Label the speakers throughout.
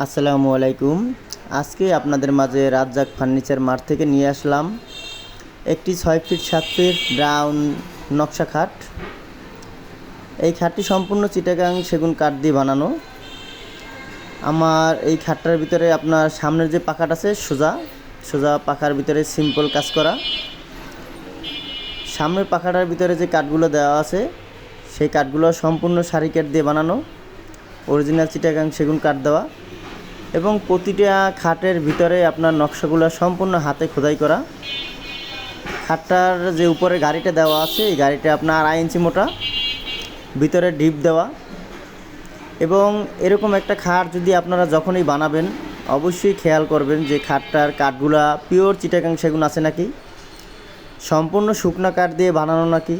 Speaker 1: আসসালামু আলাইকুম। আজকে আপনাদের মাঝে রাজ্জাক ফার্নিচার মার্ট থেকে নিয়ে আসলাম একটি ছয় ফিট সাত ফিট ব্রাউন নকশা খাট। এই খাটটি সম্পূর্ণ চিটাগাং সেগুন কাঠ দিয়ে বানানো। আমার এই খাটটার ভিতরে আপনার সামনের যে পাখাটা আছে, সোজা সোজা পাখার ভিতরে সিম্পল কাজ করা। সামনের পাখাটার ভিতরে যে কাঠগুলো দেওয়া আছে, সেই কাঠগুলো সম্পূর্ণ সারি কাঠ দিয়ে বানানো। অরিজিনাল চিটাগাং সেগুন কাঠ দেওয়া। এবং প্রতিটা খাটের ভিতরে আপনার নকশাগুলো সম্পূর্ণ হাতে খোদাই করা। খাটটার যে উপরে গাড়িটা দেওয়া আছে, এই গাড়িটা আপনার আড়াই ইঞ্চি মোটা, ভিতরে ডিপ দেওয়া। এবং এরকম একটা খাট যদি আপনারা যখনই বানাবেন, অবশ্যই খেয়াল করবেন যে খাটটার কাঠগুলা পিওর চিটাগাং সেগুন আছে নাকি, সম্পূর্ণ শুকনো কাঠ দিয়ে বানানো নাকি,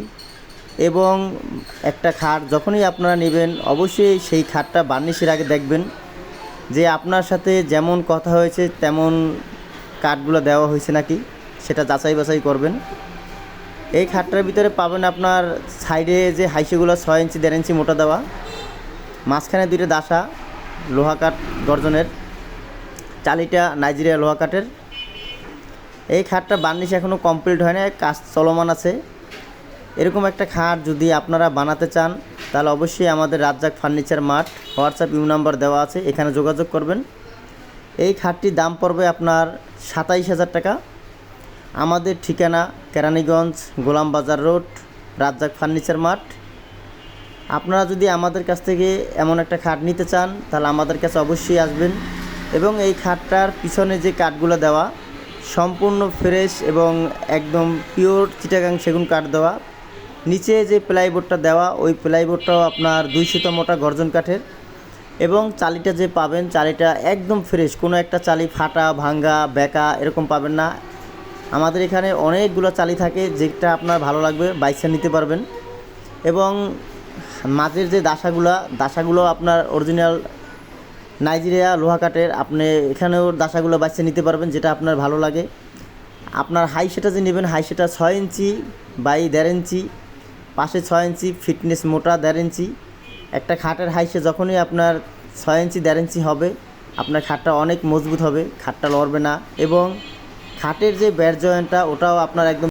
Speaker 1: এবং একটা খাট যখনই আপনারা নেবেন, অবশ্যই সেই খাটটা বার্নিশের আগে দেখবেন। যে আপনার সাথে যেমন কথা হয়েছে, তেমন কাঠগুলো দেওয়া হয়েছে নাকি? সেটা যাচাই বাছাই করবেন। এই খাটটার ভিতরে পাবেন আপনার সাইডে যে হাইসেগুলো ছয় ইঞ্চি, দেড় ইঞ্চি মোটা দেওয়া। মাঝখানে দুইটা দাসা লোহা কাঠ গর্জনের। চালিটা নাইজেরিয়া লোহা কাঠের। এই খাটটা বার্নিশ এখনও কমপ্লিট হয় না কাজ চলমান আছে। এরকম একটা খাট যদি আপনারা বানাতে চান, তাহলে অবশ্যই আমাদের রাজ্জাক ফার্নিচার মার্ট, হোয়াটসঅ্যাপ ইউ নাম্বার দেওয়া আছে, এখানে যোগাযোগ করবেন। এই খাটটির দাম পড়বে আপনার সাতাইশ হাজার টাকা। আমাদের ঠিকানা কেরানীগঞ্জ, গোলাম বাজার রোড, রাজ্জাক ফার্নিচার মার্ট। আপনারা যদি আমাদের কাছ থেকে এমন একটা খাট নিতে চান, তাহলে আমাদের কাছে অবশ্যই আসবেন। এবং এই খাটটার পিছনে যে কাঠগুলো দেওয়া, সম্পূর্ণ ফ্রেশ এবং একদম পিওর চিটাগাং সেগুন কাঠ দেওয়া নিচে যে প্লাইবোর্ডটা দেওয়া, ওই প্লাইবোর্ডটাও আপনার দুইশত মোটা গর্জন কাঠের। এবং চালিটা যে পাবেন, চালিটা একদম ফ্রেশ কোনো একটা চালি ফাটা, ভাঙ্গা, বেকা এরকম পাবেন না। আমাদের এখানে অনেকগুলো চালি থাকে, যেটা আপনার ভালো লাগবে, বাইসে নিতে পারবেন। এবং মাঝের যে দাসাগুলা, দাসাগুলো আপনার অরিজিনাল নাইজেরিয়া লোহা কাঠের, আপনি এখানেও দাসাগুলো বাইসে নিতে পারবেন, যেটা আপনার ভালো লাগে। আপনার হাই সেটা যে নেবেন হাই সেটা ছয় ইঞ্চি বাই দেড় ইঞ্চি। পাশে ছয় ইঞ্চি ফিটনেস মোটা দেড় ইঞ্চি। একটা খাটের হাইসে যখনই আপনার ছয় ইঞ্চি দেড় ইঞ্চি হবে, আপনার খাটটা অনেক মজবুত হবে, খাটটা লড়বে না। এবং খাটের যে ব্যাট জয়েন্টটা, ওটাও আপনার একদম